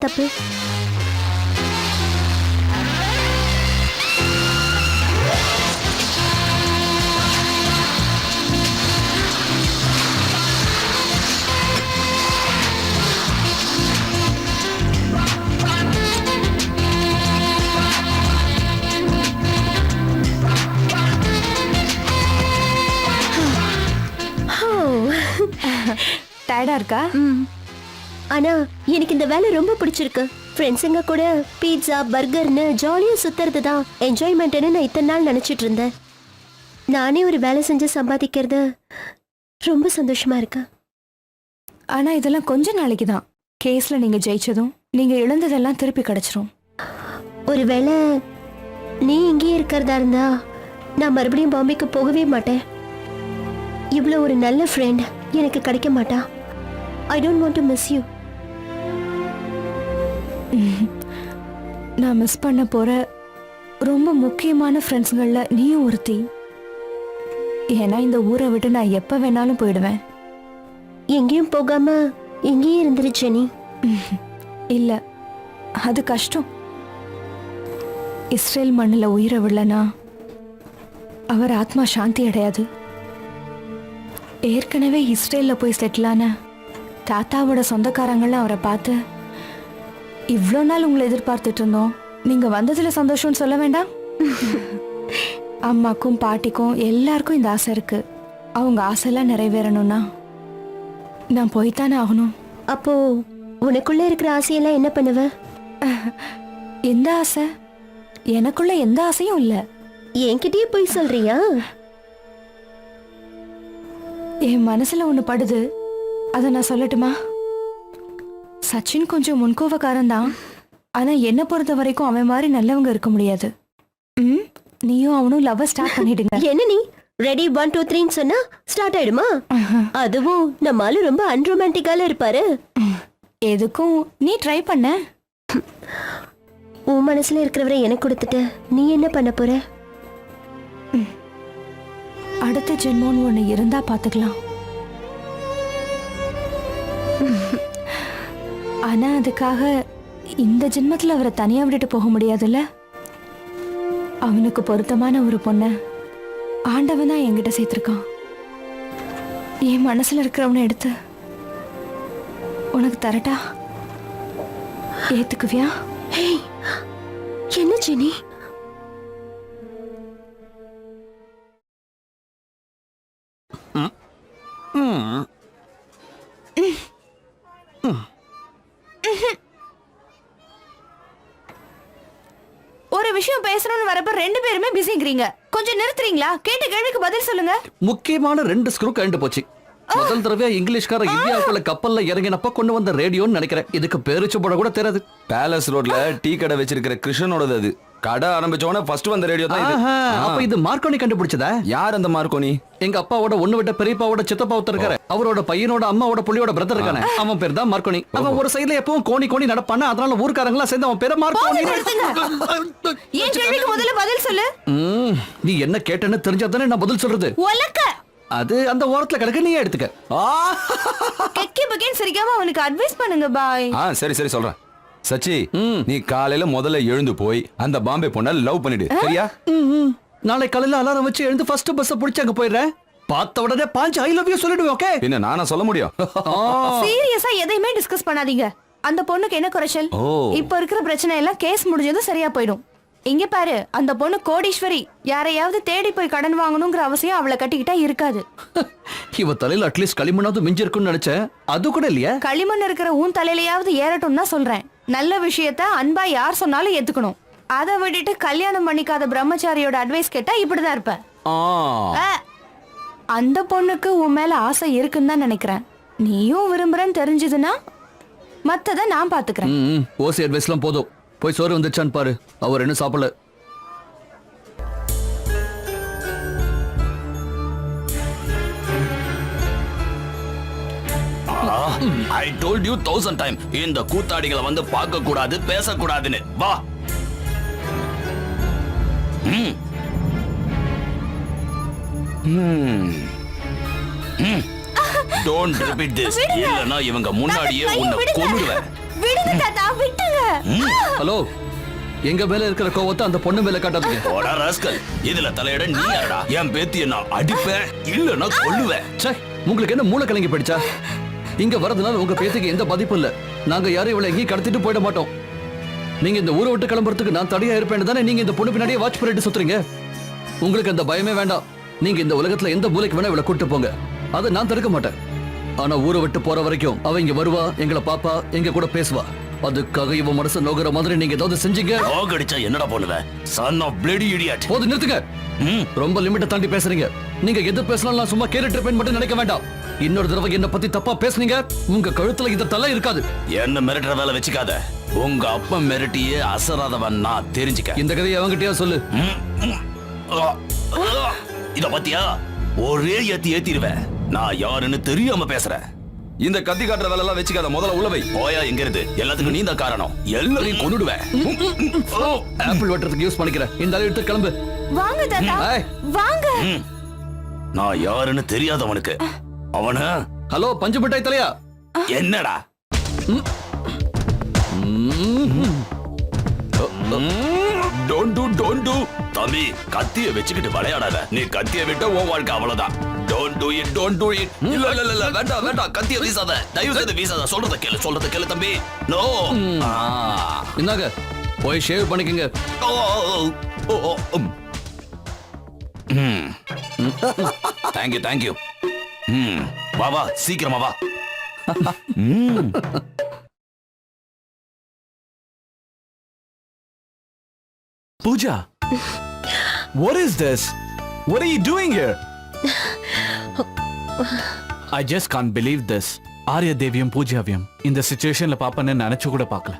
தப்பு. டயர்டா இருக்கா. ஆனா எனக்கு இந்த வேலை ரொம்ப பிடிச்சிருக்கு. ஃப்ரெண்ட்ஸுங்க கூட பீட்சா பர்கர்னு ஜாலியா சுத்துறது தான் என்ஜாய்மெண்ட்னு நான் இத்தனை நாள் நினைச்சிட்டு இருந்தேன். நானே ஒரு வேலை செஞ்சு சம்பாதிக்கிறது ரொம்ப சந்தோஷமா இருக்கு. ஆனா இதெல்லாம் கொஞ்ச நாளைக்கு தான். கேஸ்ல நீங்க ஜெயிச்சதும் நீங்க இழந்ததெல்லாம் திருப்பி கிடைச்சிரும். ஒருவேளை நீ இங்கேயே இருக்கிறதா இருந்தா நான் மறுபடியும் பாம்பேக்கு போகவே மாட்டேன். இவ்வளோ ஒரு நல்ல ஃப்ரெண்ட் எனக்கு கிடைக்க மாட்டா. I don't want to miss you நான் மிஸ் பண்ண போற ரொம்ப முக்கியமான ஃப்ரெண்ட்ஸுங்கள்ல நீயும் ஒருத்தி. ஏன்னா இந்த ஊரை விட்டு நான் எப்ப வேணாலும் போயிடுவேன். எங்கேயும் போகாம இங்கேயே இருந்துரு ஜெனி இல்ல அது கஷ்டம். இஸ்ரேல் மண்ணில் உயிரை விடலனா அவர் ஆத்மா சாந்தி அடையாது. ஏற்கனவே இஸ்ரேல்ல போய் செட்டிலான தாத்தாவோட சொந்தக்காரங்களாம் அவரை பார்த்து இவ்வளோ நாள் உங்களை எதிர்பார்த்துட்டு இருந்தோம். நீங்க வந்ததுல சந்தோஷம்னு சொல்ல வேண்டாம். அம்மாக்கும் பாட்டிக்கும் எல்லாருக்கும் இந்த ஆசை இருக்கு. அவங்க ஆசைலாம் நிறைவேறணும்னா நான் போய்த்தானே ஆகணும். அப்போ உனக்குள்ள இருக்கிற ஆசையெல்லாம் என்ன பண்ணுவ? எந்த ஆசை? எனக்குள்ள எந்த ஆசையும் இல்ல. என்கிட்டயே போய் சொல்றியா? என் மனசுல ஒண்ணு படுது. அத நான் சொல்லட்டுமா? சச்சின் கொஞ்சம் முன்கோவக்காரன் தான் ஆனா என்ன பொறுத்த வரைக்கும் அவன் மாதிரி நல்லவங்க இருக்க முடியாது. ம்? நீயும் அவனும் லவ் ஸ்டார்ட் பண்ணிடுங்க. என்ன நீ? ரெடி ஒன் டூ த்ரீன்னு சொன்னா ஸ்டார்ட் ஆயிடுமா? அதுவும் நம்ம ஆளு ரொம்ப அன்ரொமான்டிக்கால இருப்பாரு. எதுக்கும்? நீ ட்ரை பண்ண. உன் மனசுல இருக்கிறவரை எனக்கு கொடுத்துட்டு நீ என்ன பண்ண போற? அடுத்த ஜென்மோன்னு ஒண்ணு இருந்தா பாத்துக்கலாம். ஆனா அதுக்காக இந்த ஜென்மத்துல அவரை தனியா விட்டுட்டு போக முடியாதுல்ல? அவனுக்கு பொருத்தமான ஒரு பொண்ண ஆண்டவன் தான் என்கிட்ட சேர்த்திருக்கான். என் மனசுல இருக்கிறவனை எடுத்து உனக்கு தரட்டா? ஏத்துக்குவியா? ஹேய் என்ன ஜெனி? நிறுத்துறீங்களா? கேட்ட கேள்விக்கு பதில் சொல்லுங்க. முக்கியமான ரெண்டு ஸ்க்ரூ கழண்டு போச்சு. முதல் தடவையா இங்கிலீஷ்கார இந்தியாவுக்குள்ள கப்பல்ல இறங்கினப்ப கொண்டு வந்த ரேடியோன்னு நினைக்கிறேன். இதுக்கு பேரிச்சு போட கூட தெரியாது. பேலஸ் ரோட்ல டீ கடை வச்சிருக்கிற கிருஷ்ணனோடது அது. கடை ஆரம்பிச்சோட ஃபர்ஸ்ட் வந்த ரேடியோ தான் இது. ஆஹா, அப்ப ஆ. இது மார்க்கோனி கண்டுபிடிச்சதா? யார் அந்த மார்க்கோனி? எங்க அப்பாவோட ஒண்ணு விட்ட பெரியப்பாவோட சித்தப்பா ஒருத்தர் இருக்காரு அவரோட பையனோட அம்மாவோட புள்ளியோட பிரதர் இருக்கானே. அவன் பேர் தான் மார்க்கோனி. அவன் ஒரு சைடுல எப்பவும் கோணி கோணி நடப்பான? அதனால ஊர்க்காரங்க எல்லாம் சேர்ந்து அவன் பேரை மார்க்கோனி. என் கேள்விக்கு முதல்ல பதில் சொல்லு. ம், நீ என்ன கேட்டேன்னு தெரிஞ்சாதானே நான் பதில் சொல்றது. உலக்க. அது அந்த ஓரத்துல கிடக்கு நீயே எடுத்துக்க. கெக்கி பக்கேன்னு சிரிக்காம அவனுக்கு அட்வைஸ் பண்ணுங்க பாய் ஆ சரி சரி சொல்றேன். சச்சி. நீ காலையில முதல்ல எழுந்து போய் அந்த பாம்பே பொண்ண லவ் பண்ணிடு. சரியா. நாளை காலையில அலாரம் வச்சு எழுந்து ஃபர்ஸ்ட் பஸ் பிடிச்சு அங்க போயிடுறேன். பார்த்த உடனே பாஞ்சு ஐ லவ் யூ சொல்லிடுவேன் ஓகே பின்ன நானா சொல்ல முடியும்? சீரியஸா எதையுமே டிஸ்கஸ் பண்ணாதீங்க. அந்த பொண்ணுக்கு என்ன குறைச்சல்? ஓ. இப்ப இருக்கிற பிரச்சனை எல்லாம் கேஸ் முடிஞ்சதும் சரியா போயிடும். இங்க பாரு அந்த பொண்ணு கோடீஸ்வரி. யாரையாவது தேடி போய் கடன் வாங்கணுங்கிற அவசியம் அவளை கட்டிக்கிட்டா இருக்காது. இவ தலையில அட்லீஸ்ட் களிமண்ணாவது மிஞ்சி இருக்கும்னு நினைச்சேன். அது கூட இல்லையா? களிமண் இருக்கிற உன் தலையிலயாவது ஏறட்டும் தான் சொல்றேன். நல்ல விஷயத்த அன்பா யார் சொன்னாலும் ஏத்துக்கணும். அதை விட்டுட்டு கல்யாணம் பண்ணிக்காத பிரம்மச்சாரியோட அட்வைஸ் கேட்டா இப்படிதான் இருப்ப. ஆ. அந்த பொண்ணுக்கு உன் மேல ஆசை இருக்குன்னு தான் நினைக்கிறேன். நீயும் விரும்புறன்னு தெரிஞ்சதுன்னா மத்தத நான் பாத்துக்கிறேன். ம், ம். ஓசி அட்வைஸ்லாம் போதும். போய் சோறு வந்துச்சான்னு பாரு. அவர் என்ன சாப்பிடல. I told you thousand time இந்த கூத்தாடிகளை வந்து பார்க்க கூடாது பேசக்கூடாதுன்னு. வா. Don't repeat this. இல்லனா இவங்க முன்னாடியே உன்னை. கொன்னுடுவேன். விடுங்க தாத்தா விட்டுங்க ஹலோ எங்க மேல இருக்கிற கோவத்தை அந்த பொண்ணு மேல காட்டாதீங்க. போடா ராஸ்கல். இதுல தலையிட நீ யாரடா? என் பேத்திய நான் அடிப்பேன் இல்லன்னா கொல்லுவேன். ச்சே உங்களுக்கு என்ன மூளை கலங்கி போயிடுச்சா இங்க வரதுனால உங்க பேத்துக்கு எந்த பாதிப்பும் இல்ல. நாங்க யாரும் இவளை எங்கேயும் கடத்திட்டு போயிட மாட்டோம். நீங்க இந்த ஊரை விட்டு கிளம்புறதுக்கு நான் தடையா இருப்பேன்னு தானே நீங்க இந்த பொண்ணு பின்னாடியே வாட்ச் பண்ணிட்டு சுத்துறீங்க? உங்களுக்கு அந்த பயமே வேண்டாம். நீங்க இந்த உலகத்துல எந்த மூலைக்கு வேணா இவளை கூட்டு போங்க. அதை நான் தடுக்க மாட்டேன். ஆனா ஊரை விட்டு போற வரைக்கும் அவ இங்க வருவா எங்களை பாப்பா எங்க கூட பேசுவா. அதுக்காக இவ மனசு நோகுற மாதிரி நீங்க ஏதாவது செஞ்சீங்க? டாக் அடிச்சா என்னடா பண்ணுவ? சன் ஆஃப் பிளடி இடியட் போது நிறுத்துங்க. ம். ரொம்ப லிமிட்டை தாண்டி பேசுறீங்க. நீங்க எது பேசினாலும் நான் சும்மா கேட்டுட்டு இருப்பேன்னு மட்டும் நினைக்க வேண்டாம். இன்னொரு தடவை என்ன பத்தி தப்பா பேசுனீங்க. உங்க கழுத்துல இந்த தலை இருக்காது. என்ன மிரட்டுற வேலை வச்சுக்காத. உங்க அப்பா மிரட்டியே அசராதவன் நான் தெரிஞ்சுக்க. இந்த கதையை அவங்கிட்டயா சொல்லு. இத பாத்தியா? ஒரே ஏத்தி ஏத்திடுவேன். நான் யாருன்னு தெரியாம பேசுறேன். இந்த கத்தி காட்டுற வேலை எல்லாம் வச்சுக்காத. முதல்ல உள்ளவை போயா. எங்க இருந்து? எல்லாத்துக்கும் நீ தான் காரணம். எல்லாரையும் கொன்னுடுவேன் ஆப்பிள் வெட்டுறதுக்கு யூஸ் பண்ணிக்கிறேன் இந்த ஆளை எடுத்து கிளம்பு. வாங்க தாத்தா. வாங்க. நான் யாருன்னு தெரியாதவனுக்கு. அவன? ஹலோ பஞ்சு மிட்டாய் தலையா? என்னடா? டோன்ட் டு டோன்ட் டு தம்பி கத்திய வச்சுக்கிட்டு விளையாடாத. நீ கத்திய விட்ட உன் வாழ்க்கை அவ்வளவுதான். Don't do it don't do it இல்ல இல்ல இல்ல, வேண்டாம் வேண்டாம். கத்திய வீசாத. தயவு செய்து வீசாத. சொல்றத கேளு சொல்றத கேளு தம்பி. நோ இந்தாங்க போய் ஷேவ் பண்ணிக்கங்க. தேங்க்யூ தேங்க்யூ ம். வா வா சீக்கிரமா வா. ம். Pooja, what is this? What are you doing here? I just can't believe this. ஆர்ய தேவியம் பூஜாவியம் இந்த சுச்சுவேஷன்ல பாப்பேன்னு நினைச்சு கூட பார்க்கல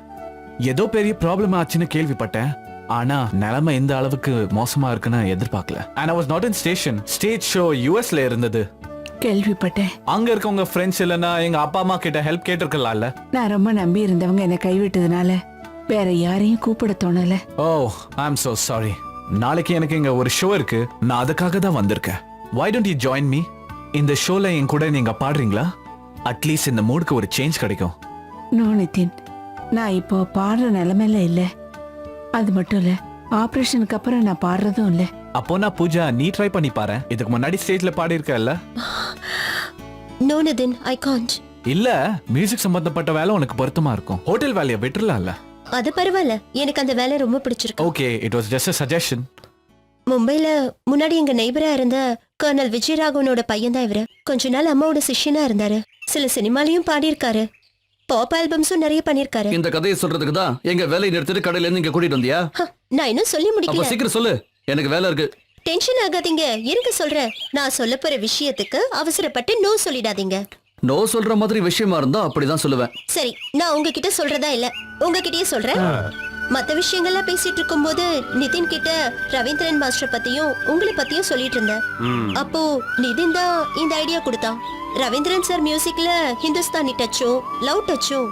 ஏதோ பெரிய ப்ராப்ளம் ஆச்சுன்னு கேள்விப்பட்டேன். ஆனா நிலைமை இந்த அளவுக்கு மோசமா இருக்குன்னு எதிர்பார்க்கல and I was not in station stage show யூஎஸ்ல இருந்தது. கேள்விப்பட்டேன். அங்க இருக்கவங்க ஃப்ரெண்ட்ஸ் இல்லைன்னா எங்க அப்பா அம்மா கிட்ட ஹெல்ப் கேட்டிருக்கலாம்ல. நான் ரொம்ப நம்பி இருந்தவங்க என்னை கைவிட்டதுனால வேற யாரையும் கூப்பிட தோணல. ஓ ஐ அம் so சாரி நாளைக்கு எனக்கு இங்க ஒரு ஷோ இருக்கு. நான் அதுக்காக தான் வந்திருக்கேன். Why don't you join me இந்த ஷோல என் கூட நீங்க பாடுறீங்களா? அட்லீஸ்ட் இந்த மூடுக்கு ஒரு சேஞ்ச் கிடைக்கும். நோ நிதின் நான் இப்போ பாடுற நிலைமையில இல்ல. அது மட்டும் இல்ல ஆபரேஷனுக்கு அப்புறம் நான் பாடுறதும் இல்ல. அப்போ நான் பூஜா நீ ட்ரை பண்ணி பாரு. இதுக்கு முன்னாடி ஸ்டேஜ்ல பாடி இருக்கல நோ நிதின் ஐ காண்ட் இல்ல மியூசிக் சம்பந்தப்பட்ட வேலை உனக்கு பொருத்தமா இருக்கும். ஹோட்டல் வேலையை விட்டுறலாம்ல? அது பரவாயில்ல. எனக்கு அந்த வேலை ரொம்ப பிடிச்சிருக்கு. Okay it was just suggestion மும்பைல முன்னாடி எங்க நெய்பரா இருந்த கர்னல் விஜயராகவனோட பையன் தான் இவரு. கொஞ்ச நாள் அம்மாவோட சிஷ்யனா இருந்தாரு. சில சினிமாலையும் பாடியிருக்காரு. பாப் ஆல்பம்ஸும் நிறைய பண்ணிருக்காரு இந்த கதையை சொல்றதுக்கு தான் எங்க வேலையை நிறுத்திட்டு கடையில இருந்து இங்க கூட்டிட்டு வந்தியா? நான் இன்னும் சொல்லி அப்ப முடிக்கல சீக்கிரம் சொல்லு. எனக்கு வேலை இருக்கு. டென்ஷன் ஆகாதீங்க. இருங்க சொல்றேன். நான் சொல்ல போற விஷயத்துக்கு அவசரப்பட்டு நோ சொல்லிடாதீங்க. நோ சொல்ற மாதிரி விஷயமா இருந்தா அப்படிதான் சொல்லுவேன். சரி நான் உங்ககிட்ட சொல்றதா இல்ல? உங்ககிட்டயே சொல்றேன். மத்த விஷயங்கள்லாம் பேசிட்டு இருக்கும்போது நிதின் கிட்ட ரவீந்திரன் மாஸ்டர் பத்தியும் உங்களை பத்தியும் சொல்லிட்டு இருந்தேன். அப்போ நிதின் தான் இந்த ஐடியா கொடுத்தான். ரவீந்திரன் சார் மியூசிக்ல ஹிந்துஸ்தானி டச்சும் லவ் டச்சும்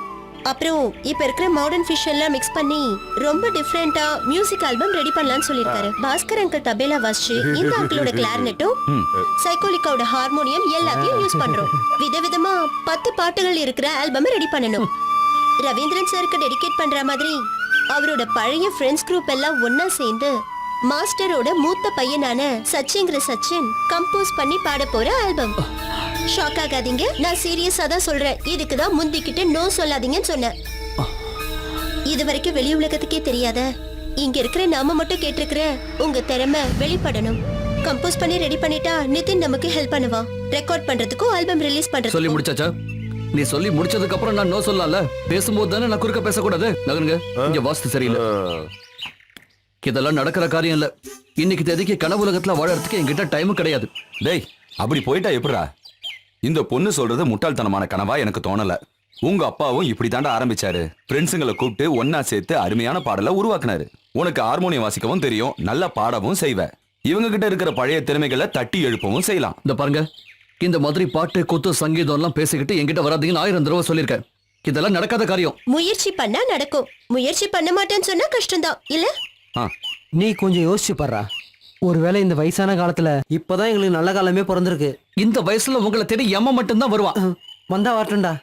அப்புறம் இப்ப இருக்கிற மாடர்ன் ஃபிஷ் எல்லாம் மிக்ஸ் பண்ணி ரொம்ப டிஃப்ரெண்டா மியூசிக் ஆல்பம் ரெடி பண்ணலாம்னு சொல்லிருக்காரு பாஸ்கர் அங்கிள் தபேலா வாசிச்சு இந்த அங்கிளோட கிளாரினட்டும் சைக்கோலிக்காவோட ஹார்மோனியம் எல்லாத்தையும் யூஸ் பண்றோம். விதவிதமா பத்து பாட்டுகள் இருக்கிற ஆல்பம் ரெடி பண்ணணும். ரவீந்திரன் சாருக்கு டெடிகேட் பண்ற மாதிரி அவரோட பழைய ஃப்ரெண்ட்ஸ் குரூப் எல்லாம் ஒன்னா சேர்ந்து மாஸ்டரோட மூத்த பையனான சச்சிங்கிற சச்சின் கம்போஸ் பண்ணி பாட போற ஆல்பம் ஷாக் ஆகாதீங்க. நான் சீரியஸா தான் சொல்றேன். இதுக்கு தான் முந்திக்கிட்டு நோ சொல்லாதீங்கன்னு சொன்னேன். இது வரைக்கும் வெளி உலகத்துக்கே தெரியாத இங்க இருக்கிற நாம மட்டும் கேட்டிருக்கிற உங்க திறமை வெளிப்படணும். கம்போஸ் பண்ணி ரெடி பண்ணிட்டா நிதின் நமக்கு ஹெல்ப் பண்ணுவான். ரெக்கார்ட் பண்றதுக்கும் ஆல்பம் ரிலீஸ் சொல்லி முடிச்சாச்சா? நீ சொல்லி முடிச்சதுக்கு அப்புறம் நான் நோ சொல்லலாம்ல? பேசும்போது தானே நான் குறுக்க பேசக்கூடாது? நகருங்க. இங்க வாஸ்து சரியில்லை. இதெல்லாம் நடக்கிற காரியம் இல்ல. இன்னைக்கு தேதிக்கு கனவு உலகத்துல வாழறதுக்கு என்கிட்ட டைமும் கிடையாது. டேய் அப்படி போயிட்டா எப்படிடா? இந்த பொண்ணு சொல்றது முட்டாள்தனமான கனவா எனக்கு தோணல. உங்க அப்பாவும் இப்படி தாண்டா ஆரம்பிச்சாரு. ஃப்ரெண்ட்ஸுங்களை கூப்பிட்டு ஒன்னா சேர்த்து அருமையான பாடலை உருவாக்குனாரு. உனக்கு ஹார்மோனியம் வாசிக்கவும் தெரியும் நல்லா பாடவும் செய்வ. இவங்க கிட்ட இருக்கிற பழைய திறமைகளை தட்டி எழுப்பவும் செய்யலாம். இந்த பாருங்க இந்த மாதிரி பாட்டு குத்து சங்கீதம் எல்லாம் பேசிக்கிட்டு என்கிட்ட வராதீங்கன்னு ஆயிரம் தடவை சொல்லியிருக்கேன். இதெல்லாம் நடக்காத காரியம். முயற்சி பண்ணா நடக்கும். முயற்சி பண்ண மாட்டேன்னு சொன்னா கஷ்டம்தான். இல்ல? ஆ. நீ கொஞ்சம் யோசிச்சு பாடுறா ஒருவேளை இந்த வயசான காலத்துல இப்பதான் எங்களுக்கு நல்ல காலமே பிறந்திருக்கு. இந்த வயசுல உங்களை தேடி எம்ம மட்டும்தான் வருவான். வந்தா வரட்டும்டா.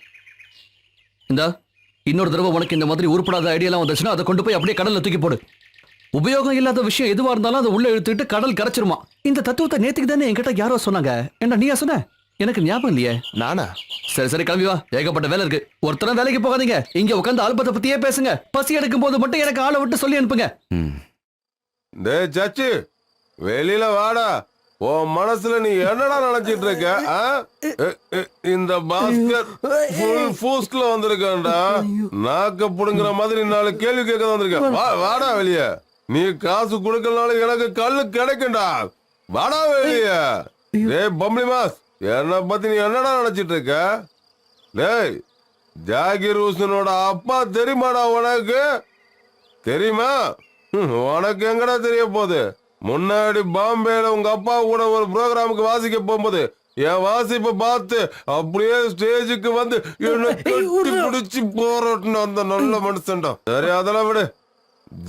இந்த இன்னொரு தடவை உனக்கு இந்த மாதிரி உருப்படாத ஐடியாலாம் வந்துச்சுன்னா அதை கொண்டு போய் அப்படியே கடல்ல தூக்கி போடு. உபயோகம் இல்லாத விஷயம் எதுவா இருந்தாலும் அதை உள்ள இழுத்துட்டு கடல் கரைச்சிருமா? இந்த தத்துவத்தை நேத்துக்கு தானே என்கிட்ட யாரோ சொன்னாங்க. என்ன நீயா சொன்ன? எனக்கு ஞாபகம் இல்லையே. நானா? சரி சரி கிளம்பி வா. ஏகப்பட்ட வேலை இருக்கு. ஒருத்தரம் வேலைக்கு போகாதீங்க. இங்க உட்காந்து ஆல்பத்தை பத்தியே பேசுங்க. பசி எடுக்கும் போது மட்டும் எனக்கு ஆளை விட்டு சொல்லி அனுப்புங்க. டே சச்சு வெளியில வாடா. உன் மனசுல நீ என்னடா நினைச்சிட்டு இருக்க இந்த பாஸ்கர் ஃபுல் பூஸ்ட்ல வந்திருக்கான்டா. நாக்க புடுங்குற மாதிரி நாலு கேள்வி கேட்க வந்திருக்க. வா வாடா வெளிய. நீ காசு கொடுக்கறனால எனக்கு கல்லு கிடைக்கும்டா. வாடா வெளிய. டேய் பம்ளி மாஸ் என்ன பத்தி நீ என்னடா நினைச்சிட்டு இருக்க? டேய் ஜாகிர் ஹுசனோட அப்பா தெரியுமாடா உனக்கு? தெரியுமா? உனக்கு எங்கடா தெரிய போகுது? முன்னாடி பாம்பேல உங்க அப்பா கூட ஒரு ப்ரோக்ராமுக்கு வாசிக்க போகும்போது என் வாசிப்பை பார்த்து அப்படியே ஸ்டேஜுக்கு வந்து என்ன கட்டி பிடிச்சி போறோட்டுன்னு அந்த நல்ல மனுஷன்டா. சரி அதெல்லாம் விடு.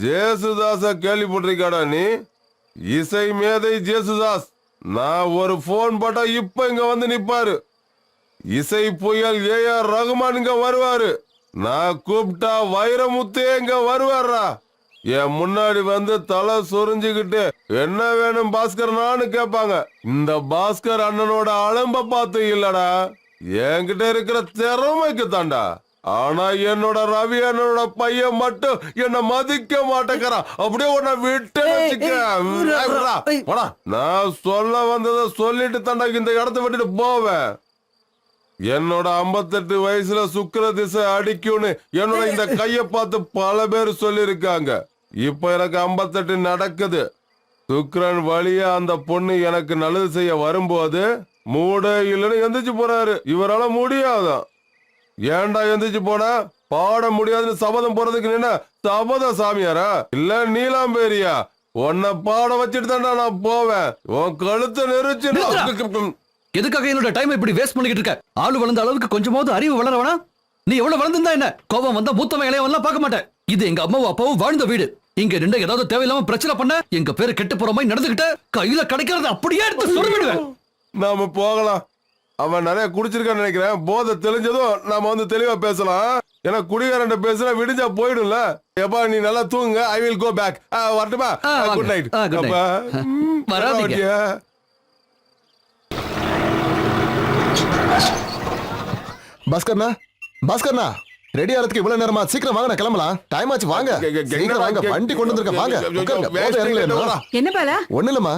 ஜேசுதாஸ கேள்விப்பட்டிருக்காடா நீ? இசை மேதை ஜேசுதாஸ். நான் ஒரு போன் போட்டா இப்ப இங்க வந்து நிப்பாரு. இசை புயல் ஏ ஆர் ரகுமான் இங்க வருவாரு. நான் கூப்பிட்டா வைரமுத்தே இங்க வருவாரா என் முன்னாடி வந்து தலை சொரிஞ்சுக்கிட்டு என்ன வேணும் பாஸ்கர்னான்னு கேட்பாங்க. இந்த பாஸ்கர் அண்ணனோட அலம்ப பார்த்து இல்லடா. என்கிட்ட இருக்கிற திறமைக்கு தாண்டா ஆனா என்னோட ரவி அண்ணனோட பையன் மட்டும் என்ன மதிக்க மாட்டேங்கிறான். அப்படியே உன்னை விட்டு. நான் சொல்ல வந்ததை சொல்லிட்டு தாண்டா இந்த இடத்த விட்டுட்டு போவேன். என்னோட 58 வயசுல சுக்கிர திசை அடிக்கும்னு என்னோட இந்த கைய பார்த்து பல பேர் சொல்லியிருக்காங்க. இப்ப எனக்கு 58 நடக்குது. சுக்கிரன் வழியா அந்த பொண்ணு எனக்கு நல்லது செய்ய வரும்போது மூட இல்லைன்னு எந்திரிச்சு போறாரு. இவரால முடியாதான். ஏன்டா எந்திரிச்சு போனா? பாட முடியாதுன்னு சபதம் போறதுக்கு நின்ன சபத சாமியாரா? இல்ல நீலாம்பேரியா? உன்னை பாட வச்சுட்டு தான்டா நான் போவேன். உன் கழுத்தை நெரிச்சு எதுக்காக என்னோட டைம் இப்படி வேஸ்ட் பண்ணிக்கிட்டு இருக்க? ஆளு வளர்ந்த அளவுக்கு கொஞ்சமாவது அறிவு வளர வேணாம் நீ எவ்வளவு வளர்ந்திருந்தா என்ன? கோபம் வந்தா மூத்தவன் இளையவன்லாம் பார்க்க மாட்டேன். இது எங்க அம்மாவும் அப்பாவும் வாழ்ந்த வீடு. இங்க ரெண்டு ஏதாவது தேவையில்லாம பிரச்சனை பண்ண எங்க பேரு கெட்டு போற மாதிரி நடந்துகிட்ட கையில கிடைக்கிறது அப்படியே எடுத்து சொல்லிடுவேன் நாம போகலாம். அவன் நிறைய குடிச்சிருக்கான்னு நினைக்கிறேன். போதை தெளிஞ்சதும் நாம வந்து தெளிவா பேசலாம். ஏன்னா குடிகாரன் பேசுனா விடிஞ்சா போயிடும்ல. எப்பா நீ நல்லா தூங்குங்க. ஐ வில் கோ பேக் வரட்டுமா. குட் நைட் ஆ, good night. வராதீங்க. பாஸ்கர்னா பாஸ்கர்னா ரெடி ஆகிறதுக்கு இவ்வளவு நேரமா? சீக்கிரம் வாங்க கிளம்பலாம். டைம் ஆச்சு வாங்க. சீக்கிரம் வாங்க வண்டி கொண்டு வந்திருக்க வாங்க? என்ன பாலா? ஒண்ணு இல்லம்மா.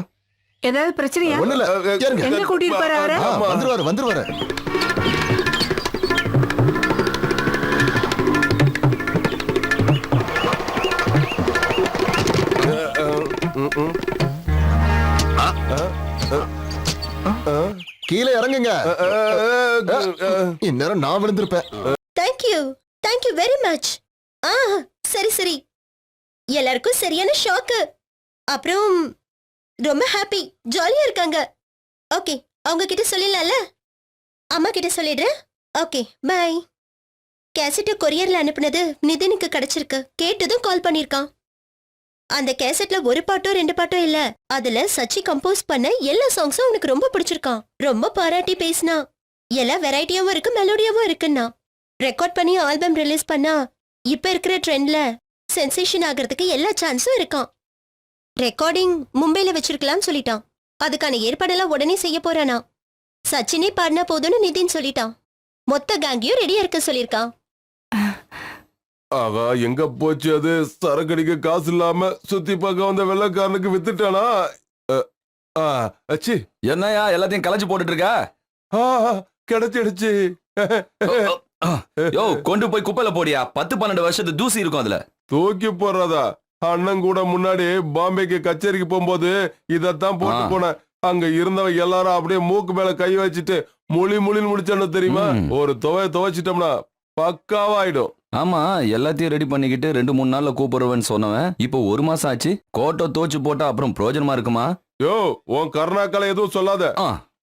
ஏதாவது பிரச்சனையா? ஒண்ணு இல்ல. எங்க கூட்டிட்டு போற அவரை? ஆ, வந்துருவாரு வந்துருவாரு. கீழே இறங்குங்க. இந்நேரம் நான் விழுந்திருப்பேன். Thank you thank you very much ஆ சரி சரி. எல்லாருக்கும் சரியான ஷாக்கு அப்புறம் ரொம்ப ஹாப்பி ஜாலியா இருக்காங்க. ஓகே அவங்க கிட்ட சொல்லிடலாம்ல? அம்மா கிட்ட சொல்லிடுறேன். ஓகே பாய் கேசட்டை கொரியர்ல அனுப்புனது நிதினுக்கு கிடைச்சிருக்கு. கேட்டதும் கால் பண்ணிருக்கான். அந்த கேசட்ல ஒரு பாட்டோ ரெண்டு பாட்டோ இல்ல. அதுல சச்சி கம்போஸ் பண்ண எல்லா சாங்ஸும் அவனுக்கு ரொம்ப பிடிச்சிருக்கான். ரொம்ப பாராட்டி பேசினா. எல்லா வெரைட்டியாவும் இருக்கு மெலோடியாவும் இருக்குன்னா. ரெக்கார்ட் பண்ணி ஆல்பம் ரிலீஸ் பண்ணா இப்ப இருக்கிற ட்ரெண்ட்ல சென்சேஷன் ஆகிறதுக்கு எல்லா சான்ஸும் இருக்கான். ரெக்கார்டிங் மும்பைல வச்சிருக்கலாம்னு சொல்லிட்டான். அதுக்கான ஏற்பாடெல்லாம் உடனே செய்ய போறானா? சச்சினே பாடினா போதும்னு நிதின் சொல்லிட்டான். மொத்த கேங்கையும் ரெடியா இருக்க சொல்லியிருக்கான். ஆகா எங்க போச்சு அது? சரக்கடிக்க காசு இல்லாம சுத்தி பார்க்க வந்த வெள்ளக்காரனுக்கு வித்துட்டானா? அச்சி. என்னய்யா எல்லாத்தையும் கலைச்சு போட்டுட்டு இருக்க கிடைச்சிடுச்சு. யோ கொண்டு போய் குப்பையில போடியா? பத்து பன்னெண்டு வருஷத்து தூசி இருக்கும் அதுல. தூக்கி போடுறதா? அண்ணன் கூட முன்னாடி பாம்பேக்கு கச்சேரிக்கு போகும்போது இதத்தான் போட்டு. போனேன். அங்க இருந்தவங்க எல்லாரும் அப்படியே மூக்கு மேல கை வச்சுட்டு மொழி மொழின்னு முடிச்சானு தெரியுமா. ஒரு துவைய துவைச்சிட்டோம்னா பக்காவா ஆயிடும் ஆமா எல்லாத்தையும் ரெடி பண்ணிக்கிட்டு ரெண்டு மூணு நாள்ல கூப்பிடுவேன்னு சொன்னவன். இப்போ ஒரு மாசம் ஆச்சு. கோட்டை தோச்சு போட்டா அப்புறம் பிரயோஜனமா இருக்குமா? யோ உன் கருணாக்களை எதுவும் சொல்லாத.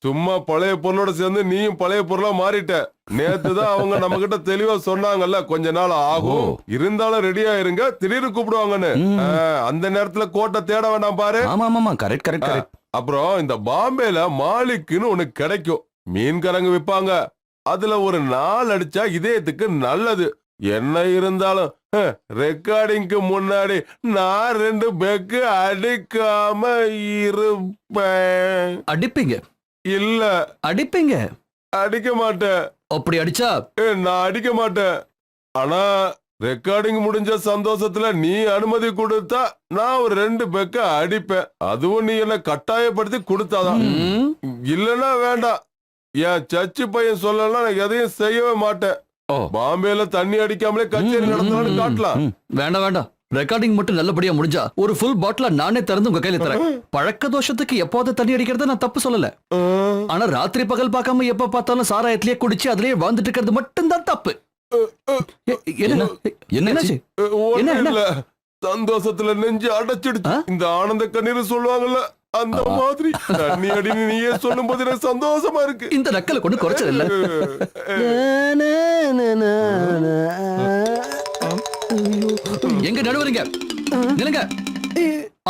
சும்மா பழைய பொருளோட சேர்ந்து நீயும் பழைய பொருளா மாறிட்ட. நேத்து தான் அவங்க நம்ம கிட்ட தெளிவா சொன்னாங்கல்ல கொஞ்ச நாள் ஆகும். இருந்தாலும் ரெடியா இருங்க திடீர்னு கூப்பிடுவாங்கன்னு. அந்த நேரத்துல கோட்டை தேட வேண்டாம் பாரு. ஆமா ஆமா கரெக்ட் கரெக்ட் கரெக்ட் அப்புறம் இந்த பாம்பேல மாலிக்குன்னு ஒண்ணு கிடைக்கும். மீன்காரங்க விப்பாங்க. அதுல ஒரு நாள் அடிச்சா இதயத்துக்கு நல்லது. என்ன இருந்தாலும் ரெக்கார்டிங்க்கு முன்னாடி நான் ரெண்டு பெக்கு அடிக்காம இருப்பேன். அடிப்பீங்க. இல்ல. அடிப்பீங்க. அடிக்க மாட்டேன். அப்படி அடிச்சா? ஏ, நான் அடிக்க மாட்டேன். ஆனா ரெக்கார்டிங் முடிஞ்ச சந்தோஷத்துல நீ அனுமதி கொடுத்தா நான் ஒரு ரெண்டு பெக்க அடிப்பேன். அதுவும் நீ என்ன கட்டாயப்படுத்தி கொடுத்தாதான். ம், இல்லனா வேண்டாம். என் சர்ச்சு பையன் சொல்லலாம் நான் எதையும் செய்யவே மாட்டேன். ஓ. பாம்பேல தண்ணி அடிக்காமலே கச்சேரி நடத்தலாம்னு காட்டலாம். வேண்டாம் வேண்டாம். ரெக்கார்டிங் மட்டும் நல்லபடியா முடிஞ்சா ஒரு ஃபுல் பாட்டில நானே திறந்து உங்க கையில தரேன். பழக்க தோஷத்துக்கு எப்போது தண்ணி அடிக்கிறத நான் தப்பு சொல்லல. ஆனா ராத்திரி பகல் பார்க்காம எப்ப பார்த்தாலும் சாராயத்திலேயே குடிச்சு அதுலயே வாழ்ந்துட்டு இருக்கிறது மட்டும்தான் தப்பு. என்ன? சந்தோஷத்துல நெஞ்சு அடைச்சிடுச்சு? இந்த ஆனந்த கண்ணீர் சொல்லுவாங்கல்ல அந்த மாதிரி. தண்ணி அடின்னு நீயே சொல்லும் போது எனக்கு சந்தோஷமா இருக்கு. இந்த நக்கலை கொண்டு குறைச்சது இல்ல. எங்க நடுவருங்க? நிலுங்க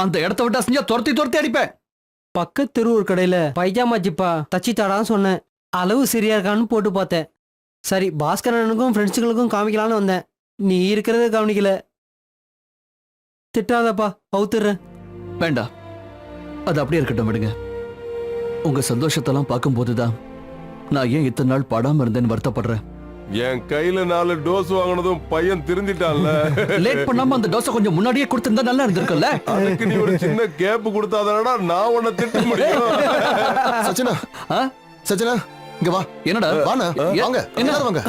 அந்த இடத்த விட்டா செஞ்சா துரத்தி துரத்தி அடிப்பேன். பக்கத்து தெருவூர் கடையில பைஜாமா ஜிப்பா தச்சு தாடான்னு சொன்னேன். அளவு சரியா இருக்கான்னு போட்டு பார்த்தேன். சரி பாஸ்கரனுக்கும் ஃப்ரெண்ட்ஸுங்களுக்கும் காமிக்கலான்னு வந்தேன். நீ இருக்கிறத கவனிக்கல. திட்டாதப்பா அவுத்துறேன் வேண்டாம் அது அப்படியே இருக்கட்டும் விடுங்க. உங்க சந்தோஷத்தெல்லாம் பார்க்கும்போதுதான் நான் ஏன் இத்தனை நாள் பாடாம இருந்தேன்னு வருத்தப்படுறேன். என் கையில நாலு டோஸ் வாங்கினதும் பையன் திருந்திட்டான்ல. லேட் பண்ணாம அந்த டோஸை கொஞ்சம் முன்னாடியே கொடுத்திருந்தா நல்லா இருந்திருக்கும்ல? அதுக்கு நீ ஒரு சின்ன கேப் கொடுத்தாதானடா நான் உன்னை திட்ட முடியும். சச்சினா. ஆ? சச்சினா இங்க வா. என்னடா? வாண்ணா வாங்க. என்ன? எல்லாரும் வாங்க.